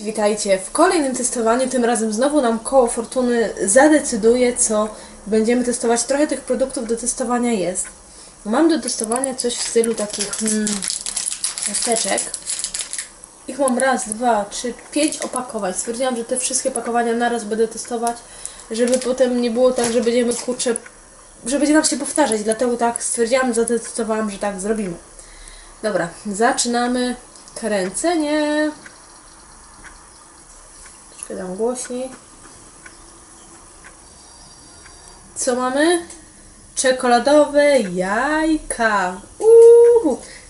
Witajcie w kolejnym testowaniu. Tym razem znowu nam koło fortuny zadecyduje, co będziemy testować. Trochę tych produktów do testowania jest. Mam do testowania coś w stylu takich ciasteczek. Ich mam raz, dwa, trzy, pięć opakowań. Stwierdziłam, że te wszystkie pakowania naraz będę testować, żeby potem nie było tak, że będziemy kurczę, że będzie nam się powtarzać. Dlatego tak stwierdziłam, zadecydowałam, że tak zrobimy. Dobra, zaczynamy kręcenie. Troszkę dam głośniej. Co mamy? Czekoladowe jajka.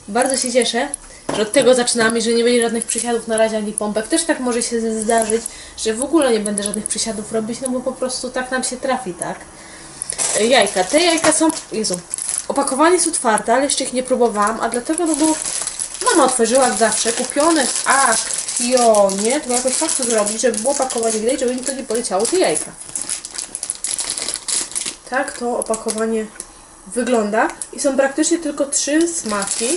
Bardzo się cieszę, że od tego zaczynamy, że nie będzie żadnych przysiadów na razie ani pompek. Też tak może się zdarzyć, że w ogóle nie będę żadnych przysiadów robić, no bo po prostu tak nam się trafi, tak? E, Jajka. Te jajka są... Jezu. Opakowanie jest otwarte, ale jeszcze ich nie próbowałam, a dlatego, no bo mama otworzyła zawsze, kupione w Akionie, to jakoś tak to zrobić, żeby było opakowanie widać, żeby mi to nie poleciało, te jajka. Tak to opakowanie wygląda i są praktycznie tylko trzy smaki.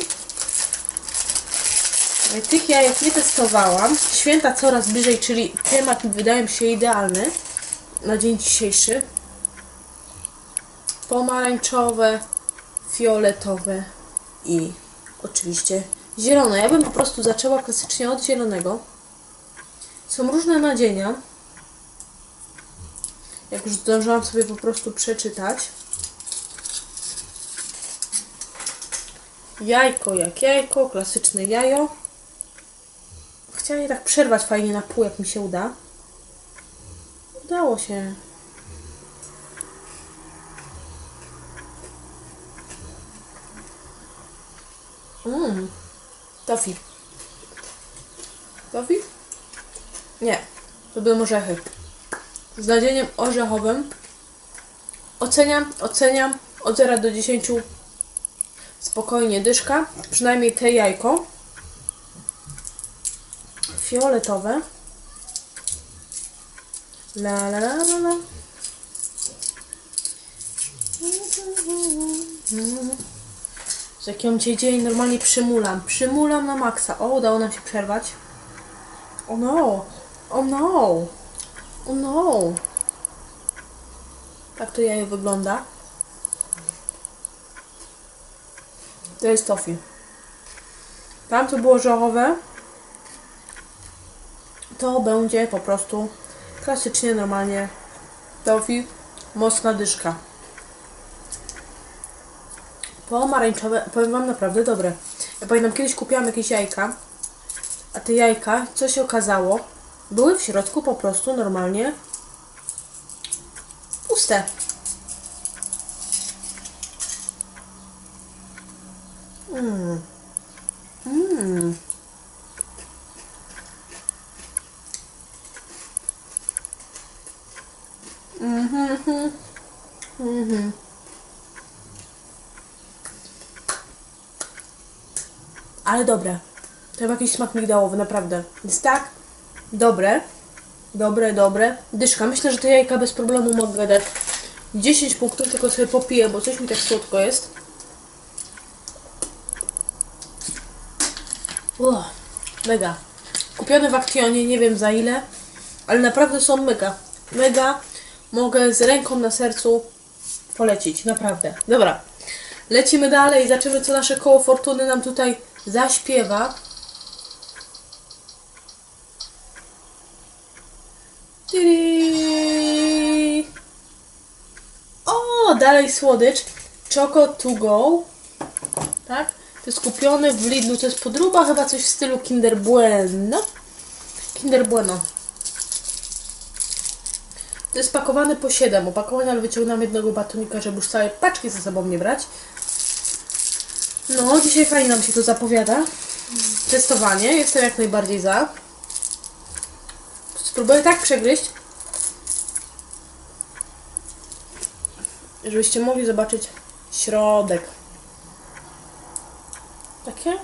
Tych jajek nie testowałam. Święta coraz bliżej, czyli temat wydaje mi się idealny na dzień dzisiejszy. Pomarańczowe, fioletowe i oczywiście zielone. Ja bym po prostu zaczęła klasycznie od zielonego. Są różne nadzienia. Jak już zdążyłam sobie po prostu przeczytać. Jajko jak jajko, klasyczne jajo. Chciałam je tak przerwać fajnie na pół, jak mi się uda. Udało się. Mmm. Tofi. Tofi? Nie. To były orzechy. Z nadzieniem orzechowym. Oceniam, oceniam od 0 do 10 spokojnie dyszka. Przynajmniej te jajko. Fioletowe. La la la la la. Z jaką cię dzień normalnie przymulam. Przymulam na maksa. O, udało nam się przerwać. O no! O no! O no! Tak to jajo wygląda. To jest tofi. Tam to było żołowe. To będzie po prostu klasycznie, normalnie tofi. Mocna dyszka. Pomarańczowe, powiem Wam naprawdę dobre. Ja pamiętam, kiedyś kupiłam jakieś jajka, a te jajka, co się okazało, były w środku po prostu normalnie puste. Mmm. Mmm. Mhm. Mhm. Ale dobre. To jakiś smak migdałowy, naprawdę. Jest tak dobre. Dobre, dobre. Dyszka. Myślę, że te jajka bez problemu mogę dać 10 punktów, tylko sobie popiję, bo coś mi tak słodko jest. Uch, mega. Kupione w Aktionie, nie wiem za ile, ale naprawdę są mega. Mega. Mogę z ręką na sercu polecić, naprawdę. Dobra. Lecimy dalej, zobaczymy co nasze koło fortuny nam tutaj zaśpiewa. Tiri. O, dalej słodycz. Choco to go. Tak? To jest kupiony w Lidlu. To jest podróba, chyba coś w stylu Kinder Bueno. Kinder Bueno. To jest pakowane po 7 opakowań, ale wyciągnąłem jednego batonika, żeby już całe paczki ze sobą nie brać. No, dzisiaj fajnie nam się to zapowiada. Testowanie. Jestem jak najbardziej za. Spróbuję tak przegryźć, żebyście mogli zobaczyć środek. Takie?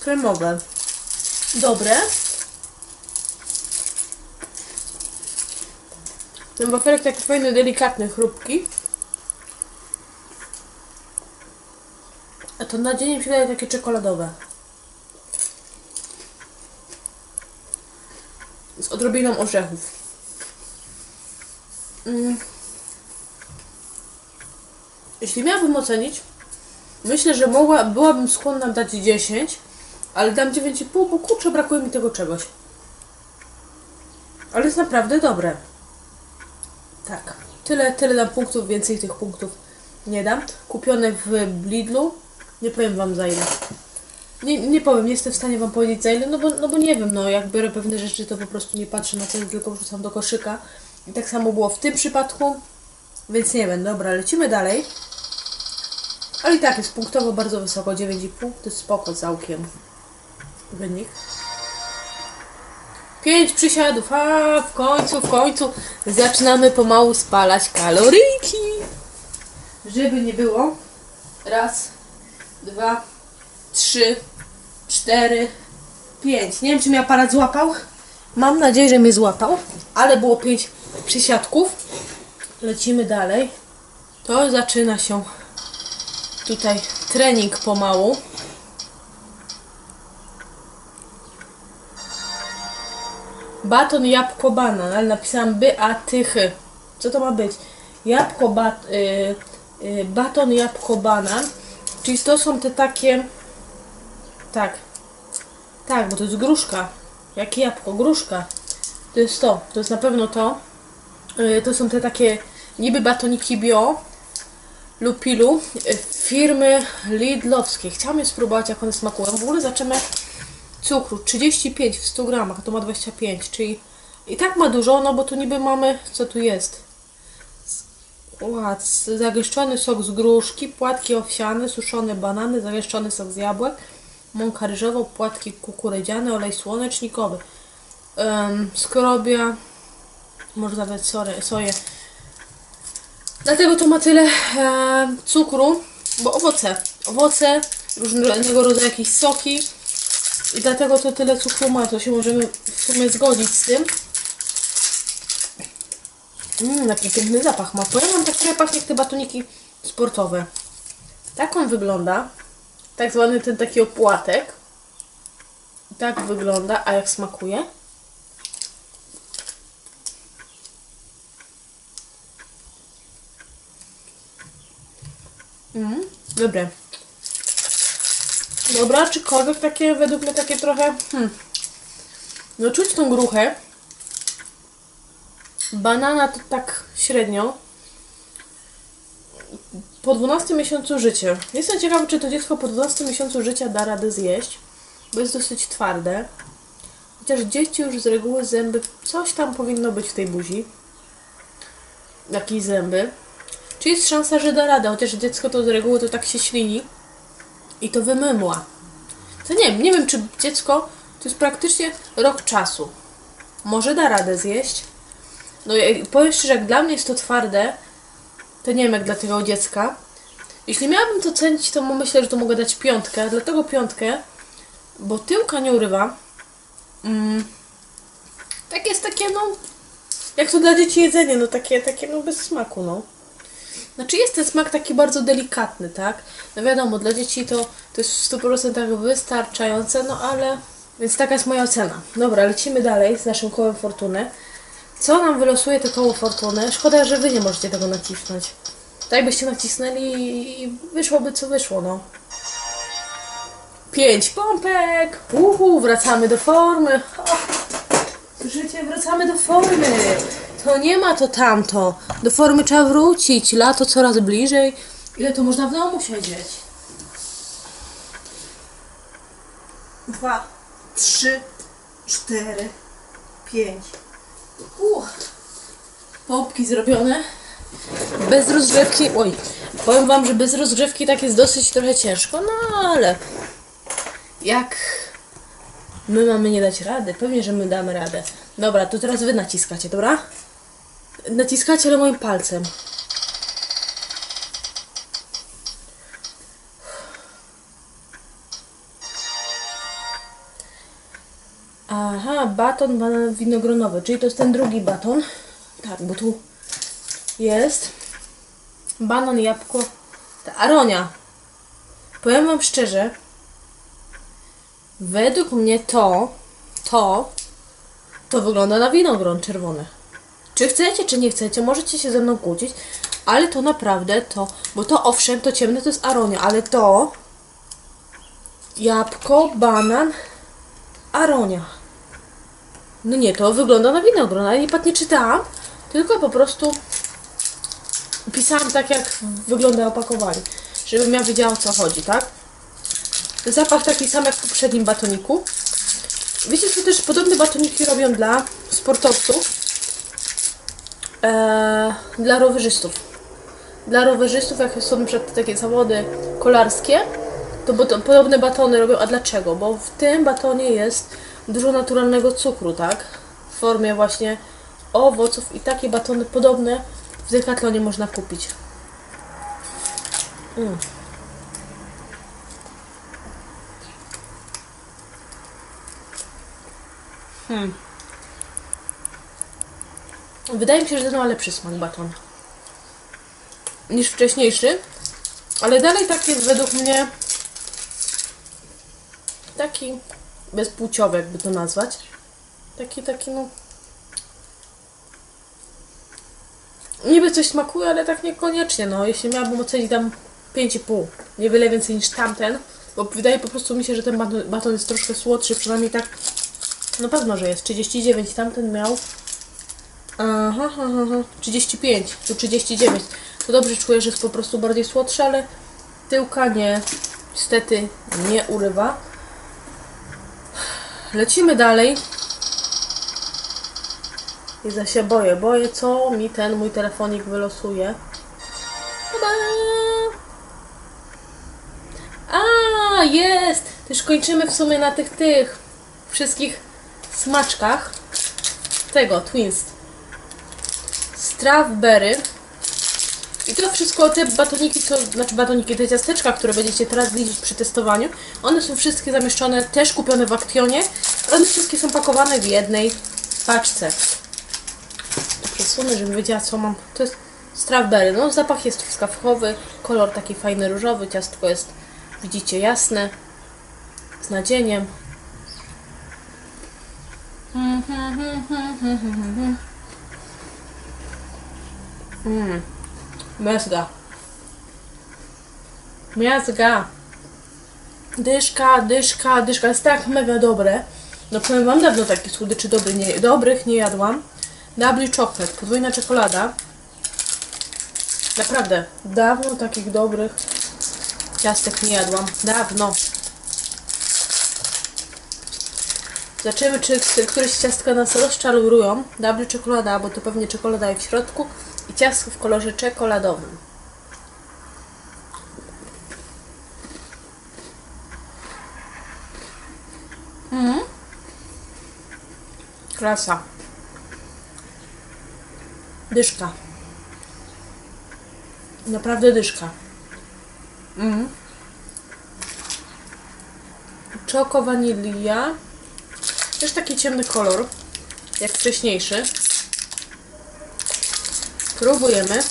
Kremowe. Dobre. Ten wafelek taki fajny, delikatny, chrupki. to na dzień mi się daje takie czekoladowe. Z odrobiną orzechów. Mm. Jeśli miałabym ocenić, myślę, że mogła, byłabym skłonna dać 10, ale dam 9,5, bo kurczę, brakuje mi tego czegoś. Ale jest naprawdę dobre. Tak. Tyle, tyle dam punktów, więcej tych punktów nie dam. Kupione w Lidlu. Nie powiem wam za ile. Nie, nie powiem, nie jestem w stanie wam powiedzieć za ile, no bo, no bo nie wiem, no jak biorę pewne rzeczy, to po prostu nie patrzę na ceny, tylko wrzucam do koszyka. I tak samo było w tym przypadku, więc nie wiem, dobra, lecimy dalej. Ale i tak jest punktowo bardzo wysoko, 9,5, to jest spoko całkiem. Wynik. Pięć przysiadów, a w końcu, w końcu zaczynamy pomału spalać kaloryjki. Żeby nie było. Raz, dwa, trzy, cztery, pięć. Nie wiem, czy mnie aparat złapał. Mam nadzieję, że mnie złapał, ale było pięć przysiadków. Lecimy dalej. To zaczyna się tutaj trening pomału. Baton, jabłko, banan, ale napisałam by, a tychy. Co to ma być? Jabłko, bat, y, y, baton, jabłko, banan. Czyli to są te takie... Tak. Tak, bo to jest gruszka. Jakie jabłko? Gruszka. To jest to. To jest na pewno to. Y, to są te takie niby batoniki bio lub pilu y, firmy Lidlowskiej. Chciałam je spróbować, jak one smakują. W ogóle zaczynamy cukru 35 w 100 gramach, to ma 25, czyli i tak ma dużo, no bo tu niby mamy, co tu jest? Ład, zagęszczony sok z gruszki, płatki owsiane, suszone banany, zagęszczony sok z jabłek, mąka ryżowa, płatki kukurydziane, olej słonecznikowy, um, skrobia, może nawet sory, soję. Dlatego to ma tyle e, cukru, bo owoce, owoce, różnego rodzaju jakieś soki, i dlatego to tyle cukru ma, to się możemy w sumie zgodzić z tym. Mmm, jaki piękny zapach ma. Powiem wam, tak trochę pachnie te batoniki sportowe. Tak on wygląda. Tak zwany ten taki opłatek. Tak wygląda, a jak smakuje? Mmm, dobre. Dobra, czykolwiek takie, według mnie takie trochę, hmm, no czuć tą gruchę. Banana to tak średnio. Po 12 miesiącu życia. Jestem ciekawa, czy to dziecko po 12 miesiącu życia da radę zjeść, bo jest dosyć twarde. Chociaż dzieci już z reguły zęby, coś tam powinno być w tej buzi. Jakieś zęby. Czy jest szansa, że da radę, chociaż dziecko to z reguły to tak się ślini i to wymymła. To nie wiem, nie wiem czy dziecko to jest praktycznie rok czasu. Może da radę zjeść. No ja- powiem szczerze, jak dla mnie jest to twarde, to nie wiem jak dla tego dziecka. Jeśli miałabym to cenić, to myślę, że to mogę dać piątkę. Dlatego piątkę, bo tyłka nie urywa. Mm, tak jest takie, no, jak to dla dzieci jedzenie, no takie, takie no bez smaku, no. Znaczy jest ten smak taki bardzo delikatny, tak? No wiadomo, dla dzieci to, to jest w 100% wystarczające, no ale... Więc taka jest moja ocena. Dobra, lecimy dalej z naszym kołem fortuny. Co nam wylosuje to koło fortuny? Szkoda, że wy nie możecie tego nacisnąć. Tak byście nacisnęli i wyszłoby co wyszło, no. Pięć pompek! Uhu, wracamy do formy. O, Słyszycie, wracamy do formy. To nie ma to tamto. Do formy trzeba wrócić. Lato coraz bliżej. Ile to można w domu siedzieć? Dwa, trzy, cztery, pięć. Uch. Zrobione. Bez rozgrzewki. Oj, powiem wam, że bez rozgrzewki tak jest dosyć trochę ciężko, no ale jak my mamy nie dać rady? Pewnie, że my damy radę. Dobra, to teraz wy naciskacie, dobra? Naciskacie, ale moim palcem. Baton winogronowy, czyli to jest ten drugi baton. Tak, bo tu jest banan, jabłko, ta aronia. Powiem wam szczerze, według mnie to, to To wygląda na winogron czerwone. Czy chcecie, czy nie chcecie, możecie się ze mną kłócić, ale to naprawdę to, bo to owszem, to ciemne to jest aronia, ale to jabłko, banan, aronia. No nie, to wygląda na winogron, ale nie, pat- nie czytałam, tylko po prostu pisałam tak, jak wygląda opakowanie, żebym ja wiedziała o co chodzi, tak? Zapach taki sam jak w poprzednim batoniku. Wiecie co też podobne batoniki robią dla sportowców? Eee, dla rowerzystów. Dla rowerzystów, jak są przed takie zawody kolarskie, to podobne batony robią. A dlaczego? Bo w tym batonie jest dużo naturalnego cukru, tak? W formie właśnie owoców i takie batony podobne w Decathlonie można kupić. Mm. Hmm. Wydaje mi się, że ten ma lepszy smak baton niż wcześniejszy, ale dalej tak jest według mnie taki bezpłciowy, jakby to nazwać. Taki, taki no... Niby coś smakuje, ale tak niekoniecznie, no. Jeśli miałabym ocenić, dam 5,5. Niewiele więcej niż tamten, bo wydaje po prostu mi się, że ten baton, jest troszkę słodszy, przynajmniej tak no pewno, że jest. 39, tamten miał. Aha, aha, aha. 35, tu 39. To dobrze czuję, że jest po prostu bardziej słodszy, ale tyłka nie, niestety nie urywa. Lecimy dalej. I za się boję, boję co mi ten mój telefonik wylosuje. A, jest! Też kończymy w sumie na tych, tych wszystkich smaczkach tego Twins. Strawberry. I to wszystko, te batoniki, co, znaczy batoniki, te ciasteczka, które będziecie teraz widzieć przy testowaniu, one są wszystkie zamieszczone, też kupione w Aktionie. One wszystkie są pakowane w jednej paczce. To przesunę, żebym wiedziała co mam. To jest strawberry. No zapach jest truskawkowy, kolor taki fajny różowy, ciastko jest, widzicie, jasne, z nadzieniem. Mm. Miazga. Miazga. Dyszka, dyszka, dyszka. Jest tak mega dobre. No powiem wam, dawno takich słodyczy dobry nie, dobrych nie jadłam. Double chocolate, podwójna czekolada. Naprawdę, dawno takich dobrych ciastek nie jadłam. Dawno. Zobaczymy, czy czy któreś ciastka nas rozczarują. Double czekolada, bo to pewnie czekolada jest w środku. I ciastko w kolorze czekoladowym. Mhm. Klasa. Dyszka. Naprawdę dyszka. Mhm. Czoko wanilia. Też taki ciemny kolor, jak wcześniejszy. Próbujemy.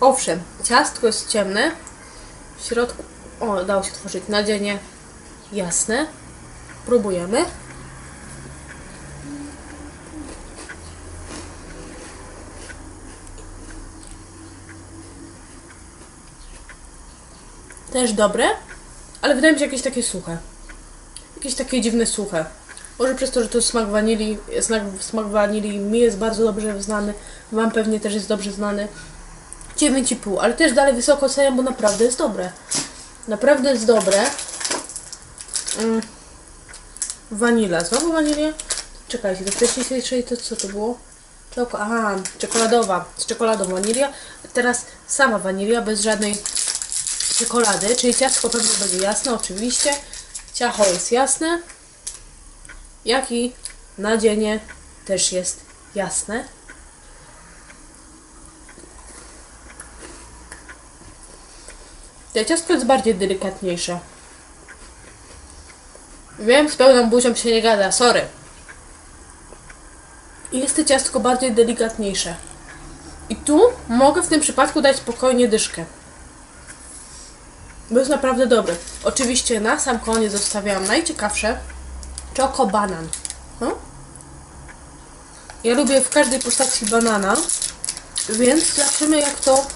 Owszem, ciastko jest ciemne. W środku, o, dało się tworzyć nadzienie jasne. Próbujemy. Też dobre, ale wydaje mi się jakieś takie suche. Jakieś takie dziwne suche. Może przez to, że to smak wanilii, smak, smak wanilii mi jest bardzo dobrze znany, Wam pewnie też jest dobrze znany. 9,5, ale też dalej wysoko oceniam, bo naprawdę jest dobre. Naprawdę jest dobre. Mm. Wanila. Znowu wanilia? Czekajcie, to wcześniej to co to było? Aha, czekoladowa. Z czekoladą wanilia. Teraz sama wanilia, bez żadnej czekolady, czyli ciastko pewnie będzie jasne, oczywiście. Ciacho jest jasne. Jak i nadzienie też jest jasne. Te ciastko jest bardziej delikatniejsze. Wiem, z pełną buzią się nie gada, sorry. Jest to ciastko bardziej delikatniejsze. I tu mogę w tym przypadku dać spokojnie dyszkę. Bo jest naprawdę dobry. Oczywiście na sam koniec zostawiałam najciekawsze czoko banan. No? Ja lubię w każdej postaci banana, więc zobaczymy jak to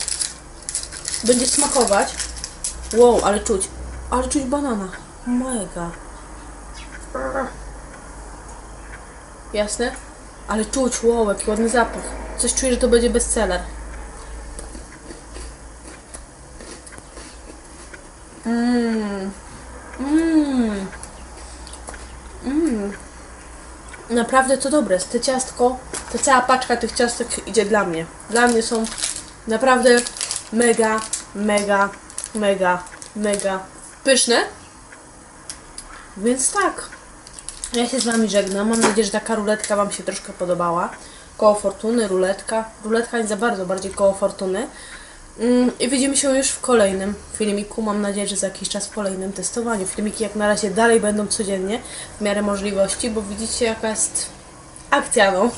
będzie smakować. Wow, ale czuć, ale czuć banana. Mega. Jasne? Ale czuć, wow, jaki ładny zapach. Coś czuję, że to będzie bestseller. Mmm. Mmm. Mmm. Naprawdę to dobre. Te ciastko, ta cała paczka tych ciastek idzie dla mnie. Dla mnie są naprawdę mega, mega, mega, mega pyszne. Więc tak. Ja się z Wami żegnam. Mam nadzieję, że taka ruletka Wam się troszkę podobała. Koło fortuny, ruletka. Ruletka nie za bardzo, bardziej koło fortuny. Mm, I widzimy się już w kolejnym filmiku. Mam nadzieję, że za jakiś czas w kolejnym testowaniu. Filmiki jak na razie dalej będą codziennie w miarę możliwości, bo widzicie jaka jest akcja, no.